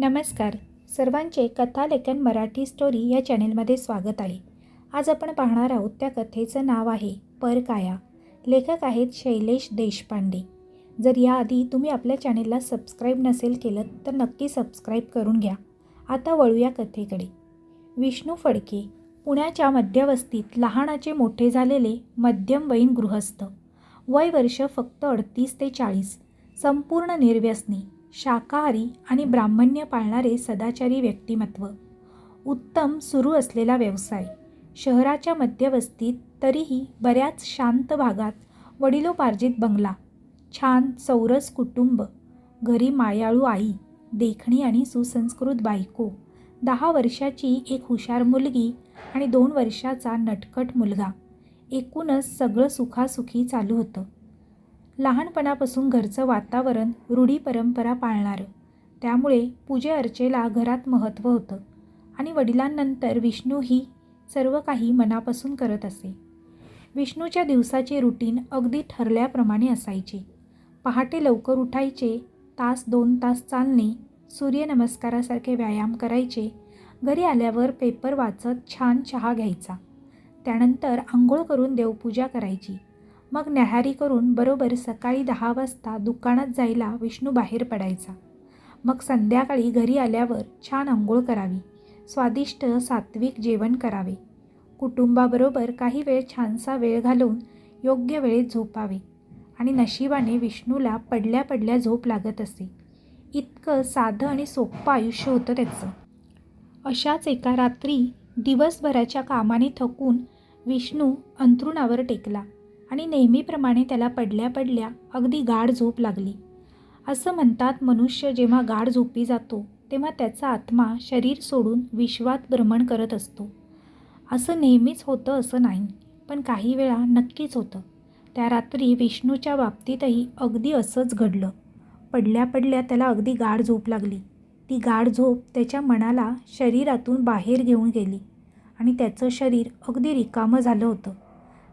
नमस्कार. सर्वांचे कथालेखन मराठी स्टोरी या चॅनेलमध्ये स्वागत आहे. आज आपण पाहणार आहोत त्या कथेचं नाव आहे परकाया. लेखक आहेत शैलेश देशपांडे. जर याआधी तुम्ही आपल्या चॅनेलला सबस्क्राईब नसेल केलं तर नक्की सबस्क्राईब करून घ्या. आता वळूया कथेकडे. विष्णू फडके पुण्याच्या मध्यवस्तीत लहानाचे मोठे झालेले मध्यमवयीन गृहस्थ. वय वर्ष फक्त अडतीस ते चाळीस. संपूर्ण निर्व्यसनी. शाकाहारी आणि ब्राह्मण्य पाळणारे सदाचारी व्यक्तिमत्व. उत्तम सुरू असलेला व्यवसाय. शहराच्या मध्यवस्तीत तरीही बऱ्याच शांत भागात वडिलोपार्जित बंगला छान चौरस कुटुंब घरी मायाळू आई देखणी आणि सुसंस्कृत बायको दहा वर्षाची एक हुशार मुलगी आणि दोन वर्षाचा नटकट मुलगा. एकूणच सगळं सुखासुखी चालू होतं. लहानपणापासून घरचं वातावरण रूढी परंपरा पाळणारं. त्यामुळे पूजे अर्चेला घरात महत्त्व होतं. आणि वडिलांनंतर विष्णू ही सर्व काही मनापासून करत असे. विष्णूच्या दिवसाचे रुटीन अगदी ठरल्याप्रमाणे असायचे. पहाटे लवकर उठायचे तास दोन तास चालणे सूर्यनमस्कारासारखे व्यायाम करायचे घरी आल्यावर पेपर वाचत छान चहा घ्यायचा. त्यानंतर आंघोळ करून देवपूजा करायची. मग न्याहारी करून बरोबर सकाळी दहा वाजता दुकानात जायला विष्णू बाहेर पडायचा. मग संध्याकाळी घरी आल्यावर छान आंघोळ करावी. स्वादिष्ट सात्विक जेवण करावे. कुटुंबाबरोबर काही वेळ छानसा वेळ घालवून योग्य वेळेत झोपावे आणि नशिबाने विष्णूला पडल्या पडल्या झोप लागत असे. इतकं साधं आणि सोपं आयुष्य होतं त्याचं. अशाच एका रात्री दिवसभराच्या कामाने थकून विष्णू अंथरुणावर टेकला. आणि नेहमीप्रमाणे त्याला पडल्या पडल्या अगदी गाढ झोप लागली. असं म्हणतात मनुष्य जेव्हा गाढ झोपी जातो तेव्हा त्याचा आत्मा शरीर सोडून विश्वात भ्रमण करत असतो. असं नेहमीच होतं असं नाही पण काही वेळा नक्कीच होतं. त्या रात्री विष्णूच्या बाबतीतही अगदी असंच घडलं. पडल्या पडल्या त्याला अगदी गाढ झोप लागली. ती गाढ झोप त्याच्या मनाला शरीरातून बाहेर घेऊन गेली आणि त्याचं शरीर अगदी रिकामं झालं होतं.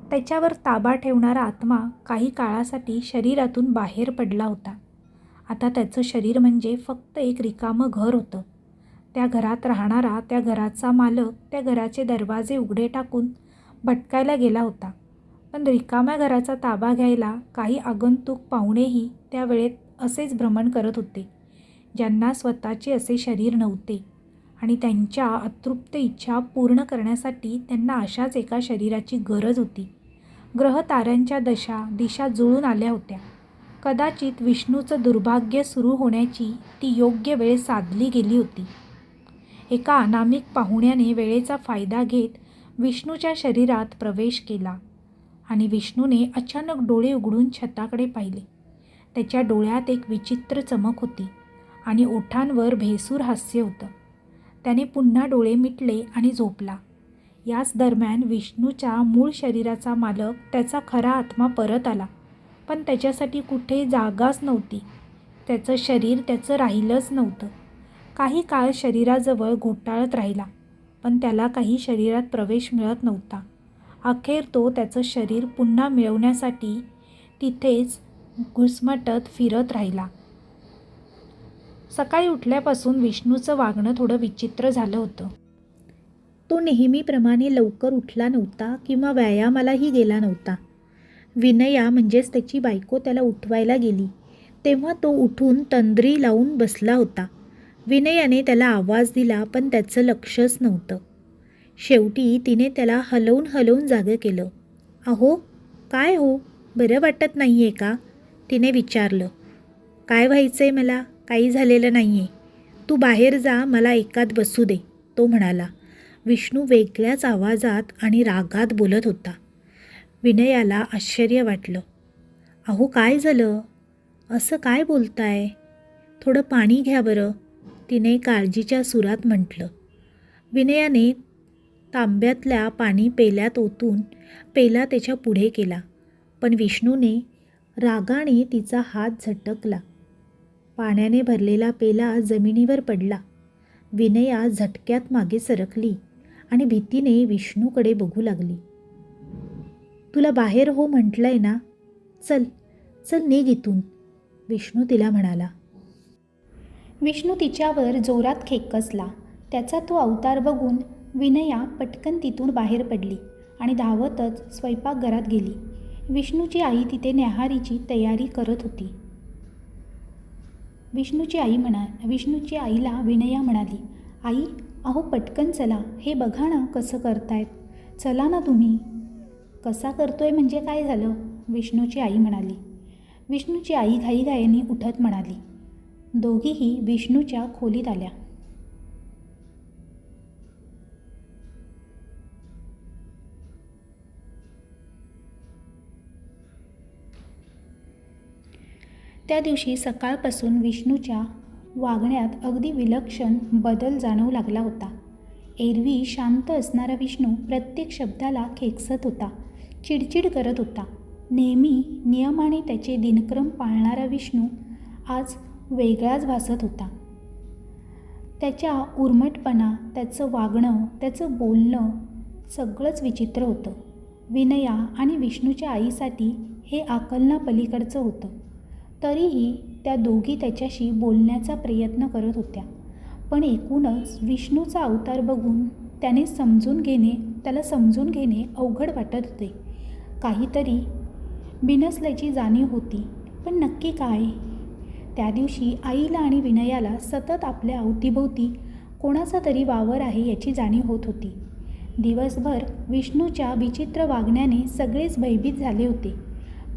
त्याच्यावर ताबा ठेवणारा आत्मा काही काळासाठी शरीरातून बाहेर पडला होता. आता त्याचं शरीर म्हणजे फक्त एक रिकामं घर होतं. त्या घरात राहणारा त्या घराचा मालक त्या घराचे दरवाजे उघडे टाकून भटकायला गेला होता. पण रिकाम्या घराचा ताबा घ्यायला काही आगंतुक पाहुणेही त्या वेळेत असेच भ्रमण करत होते ज्यांना स्वतःचे असे शरीर नव्हते. आणि त्यांच्या अतृप्त इच्छा पूर्ण करण्यासाठी त्यांना अशाच एका शरीराची गरज होती. ग्रह ताऱ्यांच्या दशा दिशा जुळून आल्या होत्या. कदाचित विष्णूचं दुर्भाग्य सुरू होण्याची ती योग्य वेळ साधली गेली होती. एका अनामिक पाहुण्याने वेळेचा फायदा घेत विष्णूच्या शरीरात प्रवेश केला आणि विष्णूने अचानक डोळे उघडून छताकडे पाहिले. त्याच्या डोळ्यात एक विचित्र चमक होती आणि ओठांवर भेसूर हास्य होतं. त्याने पुन्हा डोळे मिटले आणि झोपला. याच दरम्यान विष्णूच्या मूळ शरीराचा मालक त्याचा खरा आत्मा परत आला. पण त्याच्यासाठी कुठे जागाच नव्हती. त्याचं शरीर त्याचं राहिलंच नव्हतं. काही काळ शरीराजवळ घोटाळत राहिला पण त्याला काही शरीरात प्रवेश मिळत नव्हता. अखेर तो त्याचं शरीर पुन्हा मिळवण्यासाठी तिथेच घुसमटत फिरत राहिला. सकाळी उठल्यापासून विष्णूचं वागणं थोडं विचित्र झालं होतं. तो नेहमीप्रमाणे लवकर उठला नव्हता किंवा व्यायामालाही गेला नव्हता. विनया म्हणजेच त्याची बायको त्याला उठवायला गेली. तेव्हा तो उठून तंद्री लावून बसला होता. विनयाने त्याला आवाज दिला पण त्याचं लक्षच नव्हतं. शेवटी तिने त्याला हलवून हलवून जागं केलं. अहो काय हो? बरं वाटत नाही आहे का? तिने विचारलं. काय व्हायचं आहे मला? काही झालेलं नाही आहे तू बाहेर जा मला एकात बसू दे तो म्हणाला. विष्णू वेगळ्याच आवाजात आणि रागात बोलत होता. विनयाला आश्चर्य वाटलं. अहो काय झालं? असं काय बोलताय? थोडं पाणी घ्या बरं तिने काळजीच्या सुरात म्हटलं. विनयाने तांब्यातल्या पाणी पेल्यात ओतून पेला त्याच्या पुढे केला. पण विष्णूने रागाने तिचा हात झटकला. पाण्याने भरलेला पेला जमिनीवर पडला. विनया झटक्यात मागे सरकली आणि भीतीने विष्णूकडे बघू लागली. तुला बाहेर हो म्हटलंय ना? चल चल निघ इथून विष्णू तिला म्हणाला. विष्णू तिच्यावर जोरात खेकसला. त्याचा तो अवतार बघून विनया पटकन तिथून बाहेर पडली आणि धावतच स्वयंपाकघरात गेली. विष्णूची आई तिथे न्याहारीची तयारी करत होती. विष्णूची आई म्हणा विष्णूची आईला विनया म्हणाली आई अहो पटकन चला हे बघा ना कसं करतायत. चला ना तुम्ही. कसा करतोय म्हणजे काय झालं? विष्णूची आई म्हणाली. विष्णूची आई घाईघाईने उठत म्हणाली. दोघीही विष्णूच्या खोलीत आल्या. त्या दिवशी सकाळपासून विष्णूच्या वागण्यात अगदी विलक्षण बदल जाणवू लागला होता. एरवी शांत असणारा विष्णू प्रत्येक शब्दाला खेकसत होता चिडचिड करत होता. नेहमी नियमाने त्याचे दिनक्रम पाळणारा विष्णू आज वेगळाच भासत होता. त्याच्या उर्मटपणा त्याचं वागणं त्याचं बोलणं सगळंच विचित्र होतं. विनया आणि विष्णूच्या आईसाठी हे आकलना पलीकडचं होतं. तरीही त्या दोघी त्याच्याशी बोलण्याचा प्रयत्न करत होत्या. पण एकूणच विष्णूचा अवतार बघून त्याने समजून घेणे त्याला समजून घेणे अवघड वाटत होते. काहीतरी बिनसल्याची जाणीव होती पण नक्की काय? त्या दिवशी आईला आणि विनयाला सतत आपल्या अवतीभोवती कोणाचा तरी वावर आहे याची जाणीव होत होती. दिवसभर विष्णूच्या विचित्र वागण्याने सगळेच भयभीत झाले होते.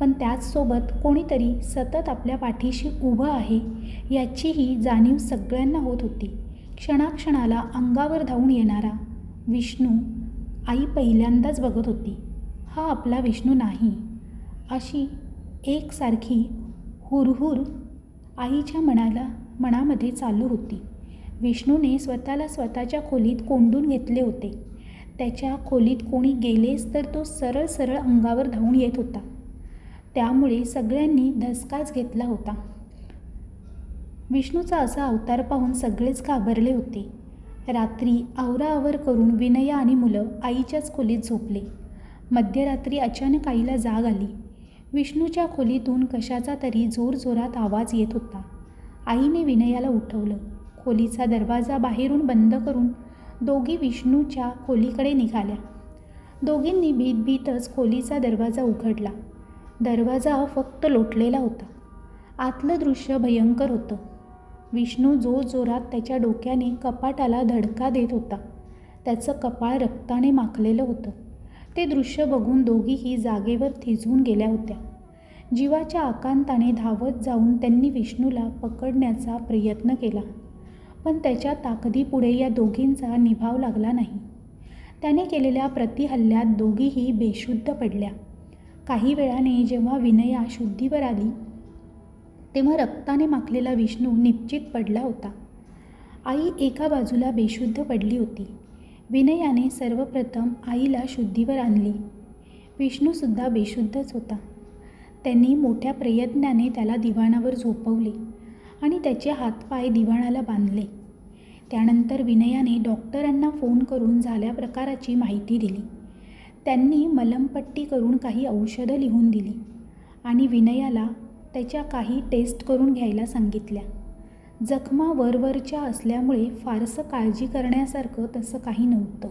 पण त्याचसोबत कोणीतरी सतत आपल्या पाठीशी उभं आहे याचीही जाणीव सगळ्यांना होत होती. क्षणाक्षणाला अंगावर धावून येणारा विष्णू आई पहिल्यांदाच बघत होती. हा आपला विष्णू नाही. अशी एकसारखी हुरहुर आईच्या मनाला मनामध्ये चालू होती. विष्णूने स्वतःला स्वतःच्या खोलीत कोंडून घेतले होते. त्याच्या खोलीत कोणी गेलेच तर तो सरळ सरळ अंगावर धावून येत होता. त्यामुळे सगळ्यांनी धसकाच घेतला होता. विष्णूचा असा अवतार पाहून सगळेच घाबरले होते. रात्री आवराआवर करून विनया आणि मुलं आईच्याच खोलीत झोपले. मध्यरात्री अचानक आईला जाग आली. विष्णूच्या खोलीतून कशाचा तरी जोरजोरात आवाज येत होता. आईने विनयाला उठवलं. खोलीचा दरवाजा बाहेरून बंद करून दोघी विष्णूच्या खोलीकडे निघाल्या. दोघींनी भीत भीतच खोलीचा दरवाजा उघडला. दरवाजा फक्त लोटलेला होता. आतलं दृश्य भयंकर होतं. विष्णू जोरजोरात त्याच्या डोक्याने कपाटाला धडका देत होता. त्याचं कपाळ रक्ताने माखलेलं होतं. ते दृश्य बघून दोघीही जागेवर थिजून गेल्या होत्या. जीवाच्या आकांताने धावत जाऊन त्यांनी विष्णूला पकडण्याचा प्रयत्न केला. पण त्याच्या ताकदीपुढे या दोघींचा निभाव लागला नाही. त्याने केलेल्या प्रतिहल्ल्यात दोघीही बेशुद्ध पडल्या. काही वेळाने जेव्हा विनया शुद्धीवर आली तेव्हा रक्ताने माखलेला विष्णू निश्चित पडला होता. आई एका बाजूला बेशुद्ध पडली होती. विनयाने सर्वप्रथम आईला शुद्धीवर आणली. विष्णूसुद्धा बेशुद्धच होता. त्यांनी मोठ्या प्रयत्नाने त्याला दिवाणावर झोपवले आणि त्याचे हातपाय दिवाणाला बांधले. त्यानंतर विनयाने डॉक्टरांना फोन करून झाल्या प्रकाराची माहिती दिली. त्यांनी मलमपट्टी करून काही औषधं लिहून दिली आणि विनयाला त्याच्या काही टेस्ट करून घ्यायला सांगितल्या. जखमा वरवरच्या असल्यामुळे फारसं काळजी करण्यासारखं तसं काही नव्हतं.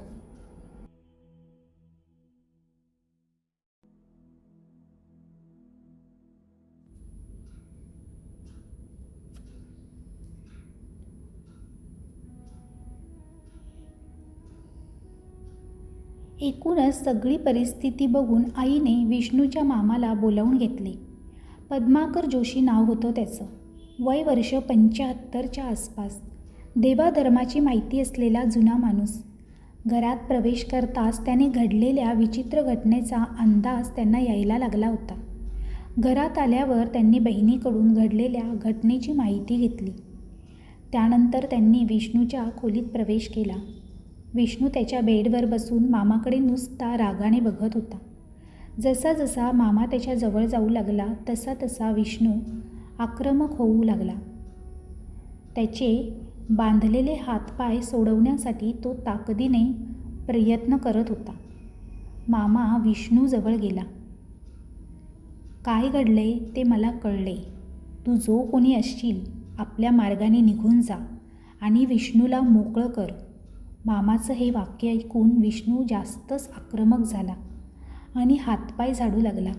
एकूणच सगळी परिस्थिती बघून आईने विष्णूच्या मामाला बोलावून घेतले. पद्माकर जोशी नाव होतं त्याचं. वय वर्ष पंच्याहत्तरच्या आसपास. देवाधर्माची माहिती असलेला जुना माणूस. घरात प्रवेश करताच त्याने घडलेल्या विचित्र घटनेचा अंदाज त्यांना यायला लागला होता. घरात आल्यावर त्यांनी बहिणीकडून घडलेल्या घटनेची माहिती घेतली. त्यानंतर त्यांनी विष्णूच्या खोलीत प्रवेश केला. विष्णू त्याच्या बेडवर बसून मामाकडे नुसता रागाने बघत होता. जसा जसा मामा त्याच्याजवळ जाऊ लागला तसा तसा विष्णू आक्रमक होऊ लागला. त्याचे बांधलेले हातपाय सोडवण्यासाठी तो ताकदीने प्रयत्न करत होता. मामा विष्णूजवळ गेला. काय घडले ते मला कळले. तू जो कोणी असशील आपल्या मार्गाने निघून जा आणि विष्णूला मोकळं कर. मामाचं हे वाक्य ऐकून विष्णू जास्तच आक्रमक झाला आणि हातपाय झाडू लागला.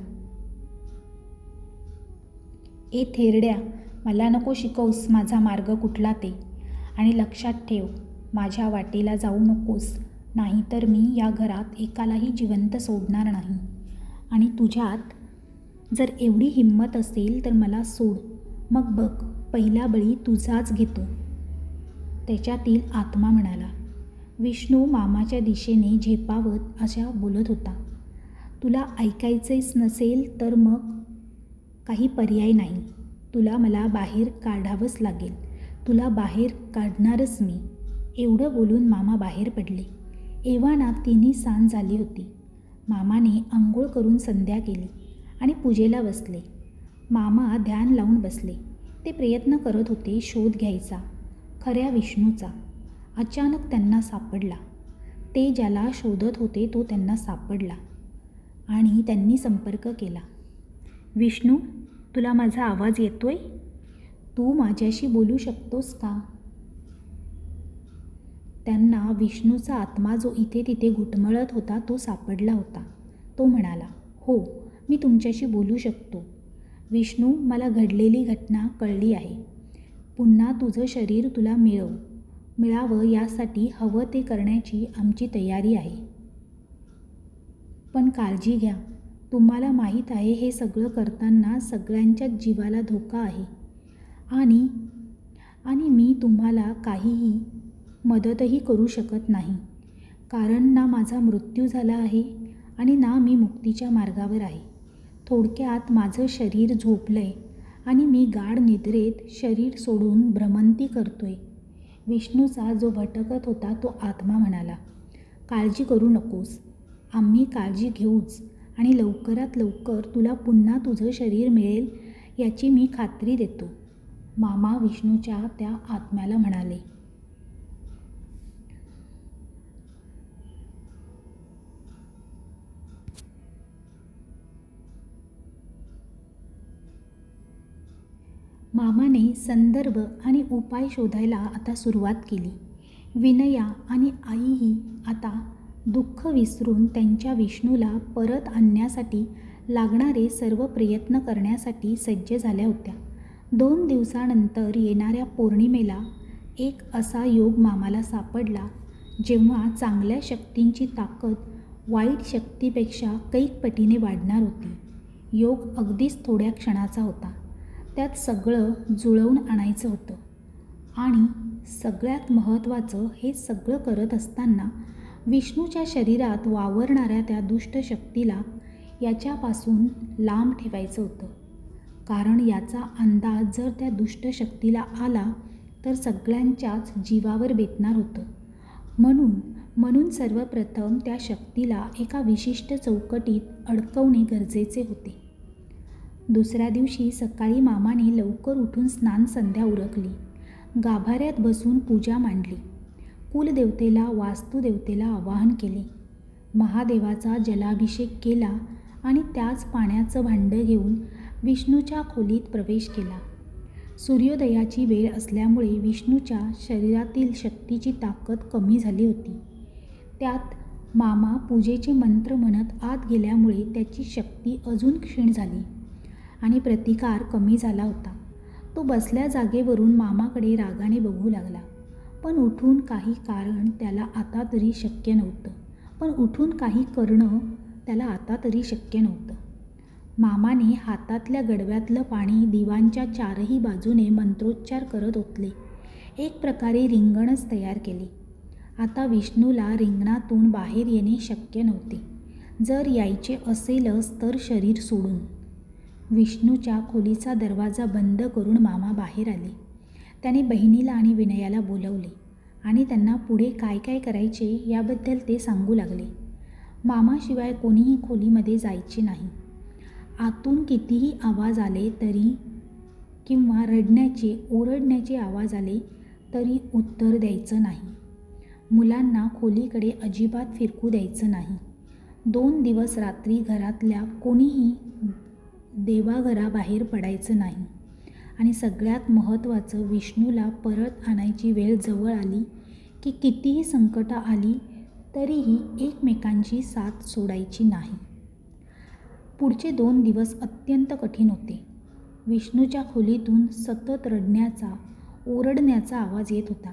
ए थेरड्या मला नको शिकवस माझा मार्ग कुठला ते? आणि लक्षात ठेव माझ्या वाटेला जाऊ नकोस नाहीतर मी या घरात एकालाही जिवंत सोडणार नाही. आणि तुझ्यात जर एवढी हिंमत असेल तर मला सोड मग बघ पहिला बळी तुझाच घेतो. त्याच्यातील आत्मा म्हणाला. विष्णू मामाच्या दिशेने झेपावत अशा बोलत होता. तुला ऐकायचेच नसेल तर मग काही पर्याय नाही. तुला मला बाहेर काढावंच लागेल. तुला बाहेर काढणारच मी. एवढं बोलून मामा बाहेर पडले. एव्हाना तिन्ही सांज झाली होती. मामाने आंघोळ करून संध्या केली आणि पूजेला बसले. मामा ध्यान लावून बसले. ते प्रयत्न करत होते शोध घ्यायचा खऱ्या विष्णूचा. अचानक त्यांना सापडला. ते ज्याला शोधत होते तो त्यांना सापडला आणि त्यांनी संपर्क केला. विष्णू तुला माझा आवाज येतोय? तू माझ्याशी बोलू शकतोस का? त्यांना विष्णूचा आत्मा जो इथे तिथे घुटमळत होता तो सापडला होता. तो म्हणाला हो मी तुमच्याशी बोलू शकतो. विष्णू मला घडलेली घटना कळली आहे. पुन्हा तुझं शरीर तुला मिळव. मिळावं यासाठी हवं ते करण्याची आमची तयारी आहे. पण काळजी घ्या. तुम्हाला माहीत आहे हे सगळं करताना सगळ्यांच्याच जीवाला धोका आहे. आणि आणि मी तुम्हाला काहीही मदतही करू शकत नाही. कारण ना माझा मृत्यू झाला आहे आणि ना मी मुक्तीच्या मार्गावर आहे. थोडक्यात माझं शरीर झोपलं आहे आणि मी गाढ निद्रेत शरीर सोडून भ्रमंती करतोय. विष्णूचा जो भटकत होता तो आत्मा म्हणाला काळजी करू नकोस. आम्ही काळजी घेऊच आणि लवकरात लवकर तुला पुन्हा तुझं शरीर मिळेल याची मी खात्री देतो. मामा विष्णूच्या त्या आत्म्याला म्हणाले. मामाने संदर्भ आणि उपाय शोधायला आता सुरुवात केली. विनया आणि आईही आता दुःख विसरून त्यांच्या विष्णूला परत आणण्यासाठी लागणारे सर्व प्रयत्न करण्यासाठी सज्ज झाल्या होत्या. दोन दिवसानंतर येणाऱ्या पौर्णिमेला एक असा योग मामाला सापडला जेव्हा चांगल्या शक्तींची ताकद वाईट शक्तीपेक्षा कैक पटीने वाढणार होती. योग अगदीच थोड्या क्षणाचा होता. त्यात सगळं जुळवून आणायचं होतं. आणि सगळ्यात महत्त्वाचं हे सगळं करत असताना विष्णूच्या शरीरात वावरणाऱ्या त्या दुष्ट शक्तीला याच्यापासून लांब ठेवायचं होतं. कारण याचा अंदाज जर त्या दुष्ट शक्तीला आला तर सगळ्यांच्याच जीवावर बेतणार होतं. म्हणून म्हणून सर्वप्रथम त्या शक्तीला एका विशिष्ट चौकटीत अडकवणे गरजेचे होते. दुसऱ्या दिवशी सकाळी मामाने लवकर उठून स्नान संध्या उरकली. गाभाऱ्यात बसून पूजा मांडली. कुलदेवतेला वास्तुदेवतेला आवाहन केले. महादेवाचा जलाभिषेक केला आणि त्याच पाण्याचं भांडं घेऊन विष्णूच्या खोलीत प्रवेश केला. सूर्योदयाची वेळ असल्यामुळे विष्णूच्या शरीरातील शक्तीची ताकद कमी झाली होती. त्यात मामा पूजेचे मंत्र म्हणत आत गेल्यामुळे त्याची शक्ती अजून क्षीण झाली. आणि प्रतिकार कमी झाला होता. तो बसल्या जागेवरून मामाकडे रागाने बघू लागला. पण उठून काही कारण त्याला आता तरी शक्य नव्हतं. पण उठून काही करणं त्याला आता तरी शक्य नव्हतं. मामाने हातातल्या गडव्यातलं पाणी दिवांच्या चारही बाजूने मंत्रोच्चार करत ओतले. एक प्रकारे रिंगणच तयार केले. आता विष्णूला रिंगणातून बाहेर येणे शक्य नव्हते. जर यायचे असेलच तर शरीर सोडून. विष्णूच्या खोलीचा दरवाजा बंद करून मामा बाहेर आले. त्याने बहिणीला आणि विनयाला बोलवले आणि त्यांना पुढे काय काय करायचे याबद्दल ते सांगू लागले. मामाशिवाय कोणीही खोलीमध्ये जायचे नाही. आतून कितीही आवाज आले तरी किंवा रडण्याचे ओरडण्याचे आवाज आले तरी उत्तर द्यायचं नाही. मुलांना खोलीकडे अजिबात फिरकू द्यायचं नाही. दोन दिवस रात्री घरातल्या कोणीही देवाघराबाहेर पडायचं नाही. आणि सगळ्यात महत्त्वाचं विष्णूला परत आणायची वेळ जवळ आली की कितीही संकटं आली तरीही एकमेकांची साथ सोडायची नाही. पुढचे दोन दिवस अत्यंत कठीण होते. विष्णूच्या खोलीतून सतत रडण्याचा ओरडण्याचा आवाज येत होता.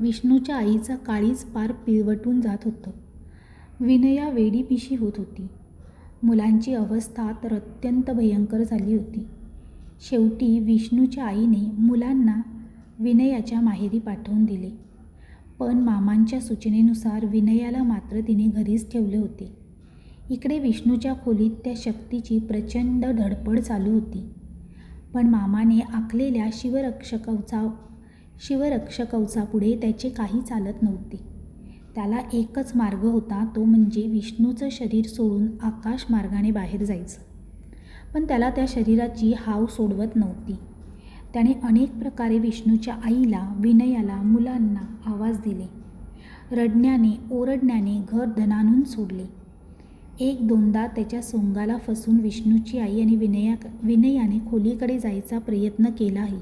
विष्णूच्या आईचा काळीच पार पिळवटून जात होतं. विनया वेडीपिशी होत होती. मुलांची अवस्था तर अत्यंत भयंकर झाली होती. शेवटी विष्णूच्या आईने मुलांना विनयाच्या माहेरी पाठवून दिले. पण मामांच्या सूचनेनुसार विनयाला मात्र तिने घरीच ठेवले होते. इकडे विष्णूच्या खोलीत त्या शक्तीची प्रचंड धडपड चालू होती. पण मामाने आखलेल्या शिवरक्षकवचा शिवरक्षकवचापुढे त्याचे काही चालत नव्हते. त्याला एकच मार्ग होता तो म्हणजे विष्णूचं शरीर सोडून आकाश मार्गाने बाहेर जायचं. पण त्याला त्या शरीराची हाव सोडवत नव्हती. त्याने अनेक प्रकारे विष्णूच्या आईला विनयाला मुलांना आवाज दिले. रडण्याने ओरडण्याने घर धनानून सोडले. एक दोनदा त्याच्या सोंगाला फसून विष्णूची आई आणि विनया विनयाने खोलीकडे जायचा प्रयत्न केलाही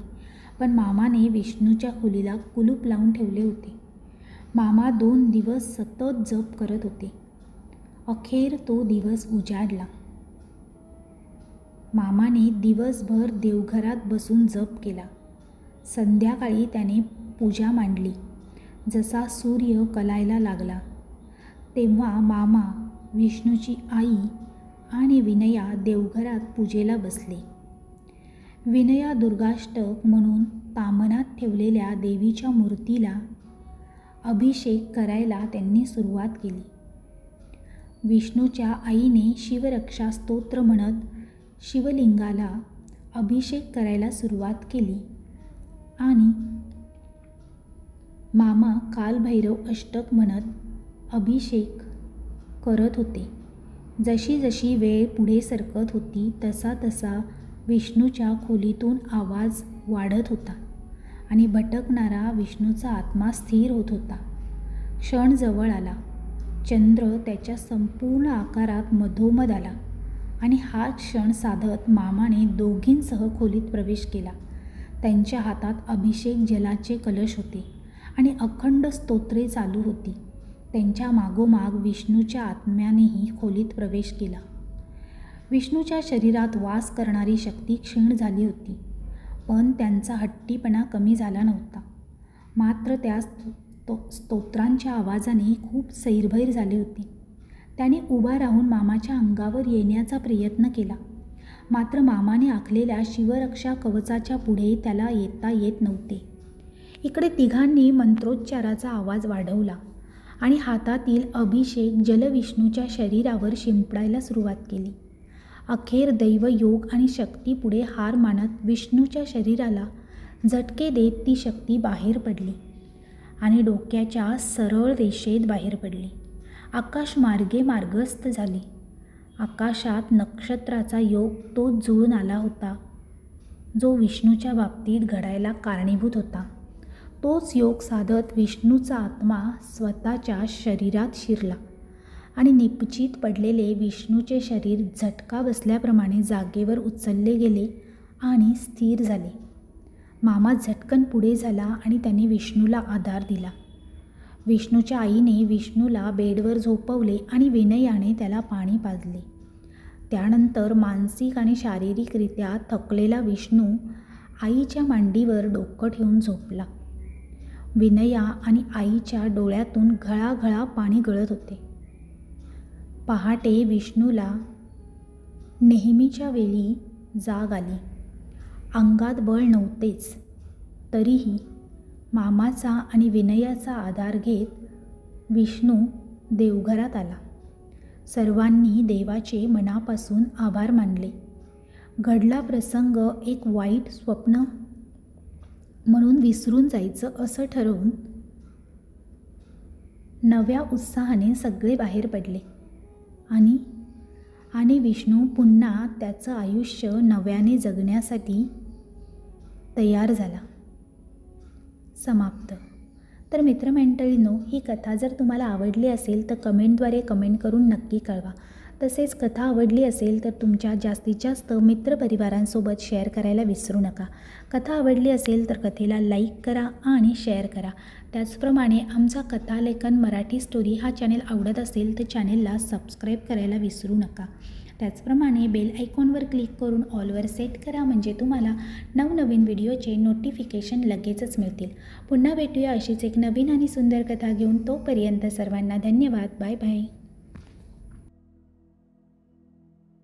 पण मामाने विष्णूच्या खोलीला कुलूप लावून ठेवले होते. मामा दोन दिवस सतत जप करत होते. अखेर तो दिवस उजाडला. मामाने दिवसभर देवघरात बसून जप केला. संध्याकाळी त्याने पूजा मांडली. जसा सूर्य कलायला लागला तेव्हा मामा विष्णूची आई आणि विनया देवघरात पूजेला बसले. विनया दुर्गाष्टक म्हणून तामनात ठेवलेल्या देवीच्या मूर्तीला अभिषेक करायला त्यांनी सुरुवात केली. विष्णूच्या आईने शिवरक्षा स्तोत्र म्हणत शिवलिंगाला अभिषेक करायला सुरुवात केली. आणि मामा कालभैरव अष्टक म्हणत अभिषेक करत होते. जशी जशी वेळ पुढे सरकत होती तसा तसा विष्णूच्या खोलीतून आवाज वाढत होता. आणि भटकणारा विष्णूचा आत्मा स्थिर होत होता. क्षण जवळ आला. चंद्र त्याच्या संपूर्ण आकारात मधोमध आला आणि हा क्षण साधत मामाने दोघींसह खोलीत प्रवेश केला. त्यांच्या हातात अभिषेक जलाचे कलश होते आणि अखंड स्तोत्रे चालू होती. त्यांच्या मागोमाग विष्णूच्या आत्म्यानेही खोलीत प्रवेश केला. विष्णूच्या शरीरात वास करणारी शक्ती क्षीण झाली होती. पण त्यांचा हट्टीपणा कमी झाला नव्हता. मात्र त्या स्तो स्तोत्रांच्या आवाजाने खूप सैरभैर झाले होते. त्याने उभा राहून मामाच्या अंगावर येण्याचा प्रयत्न केला. मात्र मामाने आखलेल्या शिवरक्षा कवचाच्या पुढे त्याला येता येत नव्हते. इकडे तिघांनी मंत्रोच्चाराचा आवाज वाढवला आणि हातातील अभिषेक जलविष्णूच्या शरीरावर शिंपडायला सुरुवात केली. अखेर दैवयोग आणि शक्तीपुढे हार मानत विष्णूच्या शरीराला झटके देत ती शक्ती बाहेर पडली आणि डोक्याच्या सरळ रेषेत बाहेर पडली. आकाश मार्गे मार्गस्थ झाली. आकाशात नक्षत्राचा योग तोच जुळून आला होता. जो विष्णूच्या बाबतीत घडायला कारणीभूत होता. तोच योग साधत विष्णूचा आत्मा स्वतःच्या शरीरात शिरला. आणि निपचित पडलेले विष्णूचे शरीर झटका बसल्याप्रमाणे जागेवर उचलले गेले आणि स्थिर झाले. मामा झटकन पुढे झाला आणि त्याने विष्णूला आधार दिला. विष्णूच्या आईने विष्णूला बेडवर झोपवले आणि विनयाने त्याला पाणी पाजले. त्यानंतर मानसिक आणि शारीरिकरित्या थकलेला विष्णू आईच्या मांडीवर डोकं ठेवून झोपला. विनया आणि आईच्या डोळ्यातून घळाघळा पाणी गळत होते. पहाटे विष्णूला नेहमीच्या वेळी जाग आली. अंगात बळ नव्हतेच. तरीही मामाचा आणि विनयाचा आधार घेत विष्णू देवघरात आला. सर्वांनी देवाचे मनापासून आभार मानले. घडला प्रसंग एक वाईट स्वप्न म्हणून विसरून जायचं असं ठरवून नव्या उत्साहाने सगळे बाहेर पडले. आणि आणि विष्णू पुन्हा त्याचं आयुष्य नव्याने जगण्यासाठी तयार झाला. समाप्त. तर मित्रमंडळींनो ही कथा जर तुम्हाला आवडली असेल तर कमेंटद्वारे कमेंट करून नक्की कळवा. तसेच कथा आवडली असेल तर तुमच्या जास्तीत जास्त मित्रपरिवारांसोबत शेअर करायला विसरू नका. कथा आवडली असेल तर कथेला लाईक करा आणि शेअर करा. त्याचप्रमाणे आमचा कथालेखन मराठी स्टोरी हा चॅनेल आवडत असेल तर चॅनेलला सबस्क्राईब करायला विसरू नका. त्याचप्रमाणे बेल आयकॉनवर क्लिक करून ऑलवर सेट करा म्हणजे तुम्हाला नवनवीन व्हिडिओचे नोटिफिकेशन लगेचच मिळतील. पुन्हा भेटूया अशीच एक नवीन आणि सुंदर कथा घेऊन तोपर्यंत सर्वांना धन्यवाद. Bye bye